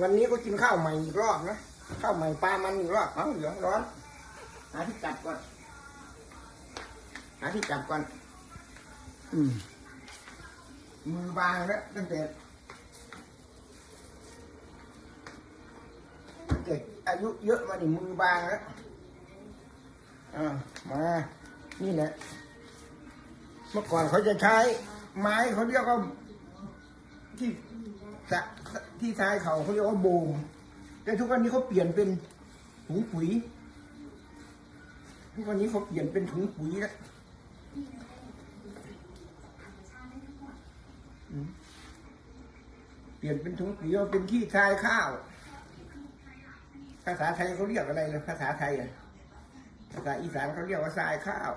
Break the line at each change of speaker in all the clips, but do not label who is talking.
วันนี้ก็กินข้าวใหม่อีกรอบนะข้าวใหม่ปลามันอีกรอบเอาเหลืองร้อนหาที่จับก่อนหาที่จับก่อนอืมมือบางแล้วตั้งแต่ตั้งแต่อายุเยอะมานี่มือบางแล้วอ่ามานี่แหละ เมื่อก่อนเขาจะใช้ ไม้เขาเรียกว่าที่สะ ที่ท้ายเขาเขาเรียกว่าโบมแต่ทุกวันนี้เขาเปลี่ยนเป็นถุงปุ๋ย ทุกวันนี้เขาเปลี่ยนเป็นถุงปุ๋ยแล้วเปลี่ยนเป็นถุงปุ๋ยเอาเป็นที่ทรายข้าว ภาษาไทยเขาเรียกอะไรเลยภาษาไทยอะภาษาอีสานเขาเรียกว่าทรายข้าว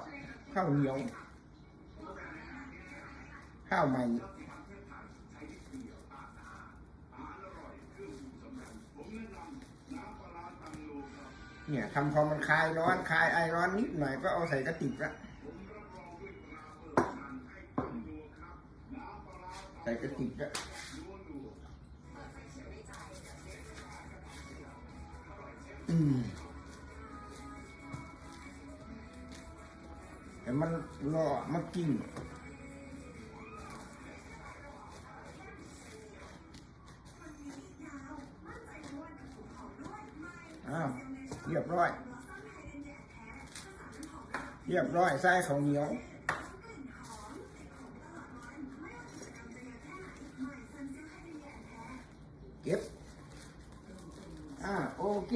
ข้าวเหนียว ข้าวใหม่ เนี่ยทำพอมันคลายร้อนคลายไอร้อนนิดหน่อยก็เอาใส่กระติกละใส่กระติกละอืมแต่มันรอมันกินอ้าว เรียบร้อย เรียบร้อยไส้ข้าวเหนียวเก็บอ่าโอเค